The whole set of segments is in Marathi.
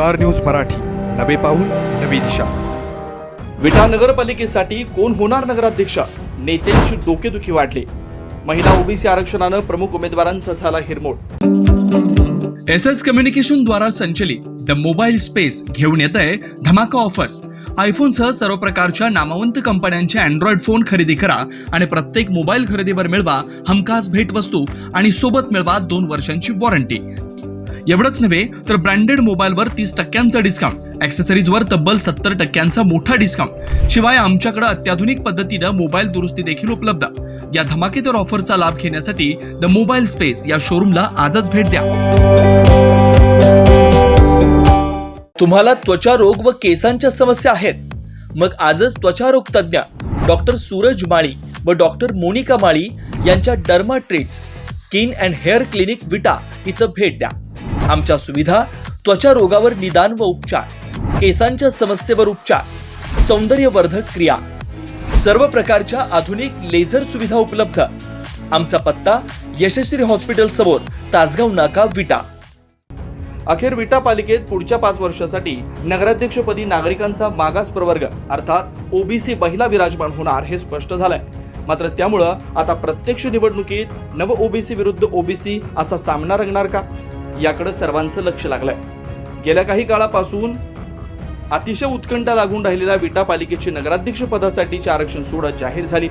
Star news Marathi. नवे पाऊल नवी दिशा. विटा नगरपालिकेसाठी कोण होणार नगराध्यक्ष? नेत्यांची डोकेदुखी वाढली. महिला ओबीसी आरक्षणानं प्रमुख उमेदवारांचा झाला हिरमोड. एस एस कम्युनिकेशन द्वारा संचलित द मोबाईल स्पेस घेऊन येत आहे धमाका ऑफर्स. आयफोनसह सर्व प्रकारच्या नामवंत कंपन्यांचे अँड्रॉइड फोन खरेदी करा आणि प्रत्येक मोबाईल खरेदीवर मिळवा हमखास भेटवस्तू आणि सोबत मिळवा दोन वर्षांची वॉरंटी. एवढंच नव्हे तर ब्रँडेड मोबाईलवर तीस टक्क्यांचा डिस्काउंट ॲक्सेसरीजवर तब्बल सत्तर टक्क्यांचा मोठा डिस्काउंट शिवाय आमच्याकडे अत्याधुनिक पद्धतीनं मोबाईल दुरुस्ती देखील उपलब्ध. या धमाकेदार ऑफरचा लाभ घेण्यासाठी द मोबाईल स्पेस या शोरूमला आजच भेट द्या. तुम्हाला त्वचा रोग व केसांच्या समस्या आहेत. मग आजच त्वचा रोग तज्ज्ञ डॉक्टर सूरज माळी व डॉक्टर मोनिका माळी यांच्या derma treats skin and hair clinic Vita इथं भेट द्या. आमच्या सुविधा त्वचा रोगावर निदान व उपचार केसांच्या समस्येवर उपचार सौंदर्यवर्धक क्रिया. सर्व प्रकारच्या आधुनिक लेझर सुविधा उपलब्ध. आमचा पत्ता यशस्वी हॉस्पिटल समोर तासगाव नाका विटा. अखेर विटा पालिकेत पुढच्या पाच वर्षासाठी नगराध्यक्षपदी नागरिकांचा मागास प्रवर्ग अर्थात ओबीसी महिला विराजमान होणार हे स्पष्ट झालंय. मात्र त्यामुळं आता प्रत्यक्ष निवडणुकीत नव ओबीसी विरुद्ध ओबीसी असा सामना रंगणार का? याकडे सर्वांचं लक्ष लागलंय. गेल्या काही काळापासून अतिशय उत्कंठा लागून राहिलेल्या विटा पालिकेची नगराध्यक्ष पदासाठीची आरक्षण सोडत जाहीर झाली.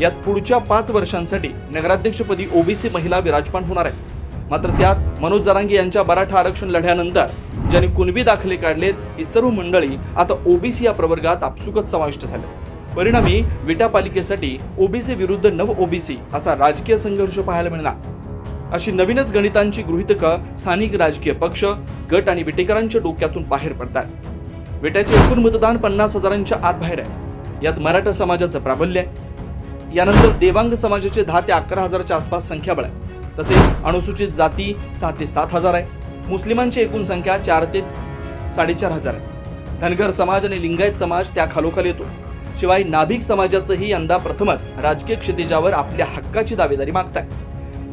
यात पुढच्या पाच वर्षांसाठी नगराध्यक्षपदी ओबीसी महिला विराजमान होणार आहे मात्र त्यात मनोज जरांगे यांच्या मराठा आरक्षण लढ्यानंतर ज्यांनी कुणबी दाखले काढलेत ही सर्व मंडळी आता ओबीसी या प्रवर्गात आपसुकच समाविष्ट झाले. परिणामी विटा पालिकेसाठी ओबीसी विरुद्ध नव ओबीसी असा राजकीय संघर्ष पाहायला मिळणार. अशी नवीनच गणितांची गृहितकं स्थानिक राजकीय पक्ष गट आणि विटेकरांच्या डोक्यातून बाहेर पडतात. विट्याचे एकूण मतदान पन्नास हजारांच्या आत बाहेर आहे. यात मराठा समाजाचं प्राबल्य आहे. यानंतर देवांग समाजाचे दहा ते अकरा हजाराच्या आसपास संख्याबळ आहे. तसेच अनुसूचित जाती सहा ते सात हजार आहे. मुस्लिमांची एकूण संख्या चार ते साडेचार हजार आहे. धनगर समाज आणि लिंगायत समाज त्या खालोखाल येतो. शिवाय नाभिक समाजाचंही यंदा प्रथमच राजकीय क्षितिजावर आपल्या हक्काची दावेदारी मागताय.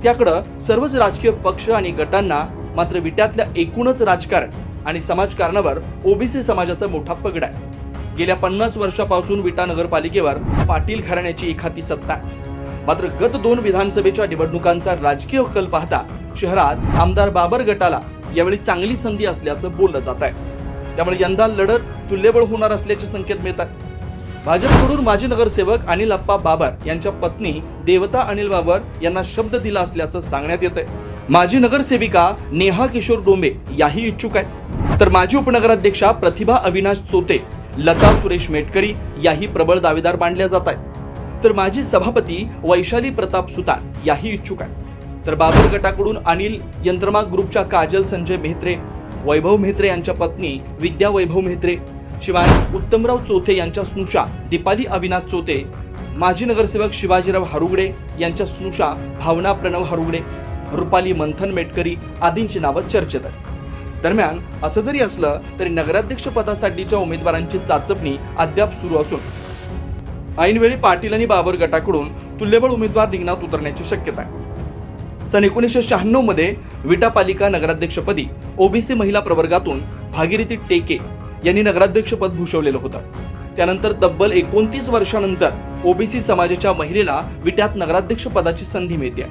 त्याकडं सर्वच राजकीय पक्ष आणि गटांना मात्र विट्यातल्या एकूणच राजकारण आणि समाजकारणावर ओबीसी समाजाचा मोठा पगड आहे. गेल्या पन्नास वर्षापासून विटा नगरपालिकेवर पाटील घराण्याची एखादी सत्ता मात्र गत दोन विधानसभेच्या निवडणुकांचा राजकीय कल पाहता शहरात आमदार बाबर गटाला यावेळी चांगली संधी असल्याचं बोललं जात आहे. त्यामुळे यंदा लढत तुल्यबळ होणार असल्याचे संकेत मिळतात भाजपकडून माजी नगरसेवक अनिल अप्पा बाबर यांच्या पत्नी देवता अनिल बाबर यांना शब्द दिला असल्याचं सांगण्यात येत आहे माजी नगरसेविका नेहा किशोर डोंबे याही इच्छुक आहेत. तर माजी उपनगराध्यक्षा प्रतिभा अविनाश चोते लता सुरेश मेटकरी याही प्रबळ दावेदार मानल्या जात आहेत. तर माजी सभापती वैशाली प्रताप सुतार याही इच्छुक आहेत. तर बाबर गटाकडून अनिल यंत्रमा ग्रुपच्या काजल संजय मेहत्रे वैभव मेहत्रे यांच्या पत्नी विद्या वैभव मेहत्रे शिवाय उत्तमराव चोथे यांच्या स्नुषा दीपाली अविनाथ चोथे माजी नगरसेवक शिवाजीराव हरुगडे यांच्या स्नुषा भावना प्रणव हरुगडे रुपाली मंथन मेटकरी आदींची नावं चर्चेत आहेत. दरम्यान असं जरी असलं तरी नगराध्यक्ष पदासाठीच्या उमेदवारांची चाचपणी अद्याप सुरू असून ऐनवेळी पाटील आणि बाबर गटाकडून तुल्यबळ उमेदवार रिंगणात उतरण्याची शक्यता आहे. सन एकोणीसशे शहाण्णवमध्ये विटा पालिका नगराध्यक्षपदी ओबीसी महिला प्रवर्गातून भागीरथी टेके यांनी नगराध्यक्षपद भूषवलेलं होतं. त्यानंतर तब्बल एकोणतीस वर्षानंतर ओबीसी समाजाच्या महिलेला विट्यात नगराध्यक्ष पदाची संधी मिळते.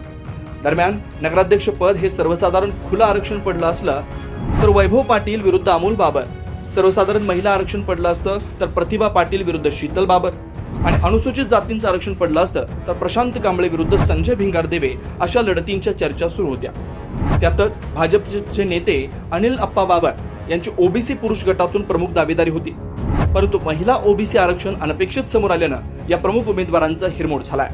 दरम्यान नगराध्यक्षपद हे सर्वसाधारण खुलं आरक्षण पडलं असलं तर वैभव पाटील विरुद्ध अमोल बाबर. सर्वसाधारण महिला आरक्षण पडलं असतं तर प्रतिभा पाटील विरुद्ध शीतल बाबर. आणि अनुसूचित जातींचं आरक्षण पडलं असतं तर प्रशांत कांबळे विरुद्ध संजय भिंगार देवे अशा लढतींच्या चर्चा सुरू होत्या. त्यातच भाजपचे नेते अनिल अप्पा बाबर यांची ओबीसी पुरुष गटातून प्रमुख दावेदारी होती. परंतु महिला ओबीसी आरक्षण अनपेक्षित समोर आल्यानं या प्रमुख उमेदवारांचा हिरमोड झालाय.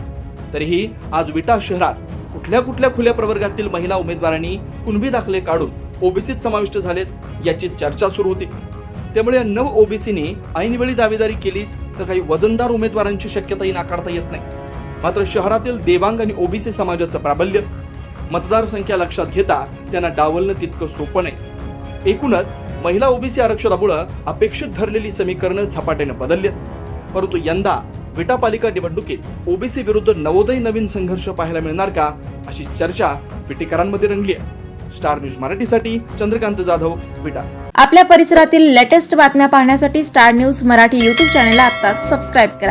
तरीही आज विटा शहरात कुठल्या कुठल्या खुल्या प्रवर्गातील महिला उमेदवारांनी कुणबी दाखले काढून ओबीसीत समाविष्ट झालेत याची चर्चा सुरू होती. त्यामुळे या नव ओबीसीने ऐनवेळी दावेदारी केलीच तर काही वजनदार उमेदवारांची शक्यताही नाकारता येत नाही. मात्र शहरातील देवांग आणि ओबीसी समाजाचं प्राबल्य मतदार संख्या लक्षात घेता त्यांना डावलणं तितकं सोपं नाही. एकूणच महिला ओबीसी आरक्षणामुळं अपेक्षित धरलेली समीकरणं झपाट्याने बदलली परंतु यंदा विटा पालिका निवडणुकीत ओबीसी विरुद्ध नवोदय नवीन संघर्ष पाहायला मिळणार का अशी चर्चा विटेकरांमध्ये रंगली आहे. स्टार न्यूज मराठीसाठी चंद्रकांत जाधव विटा. आपल्या परिसरातील लेटेस्ट बातम्या पाहण्यासाठी स्टार न्यूज मराठी यूट्यूब चॅनलला आत्ताच सबस्क्राईब करा.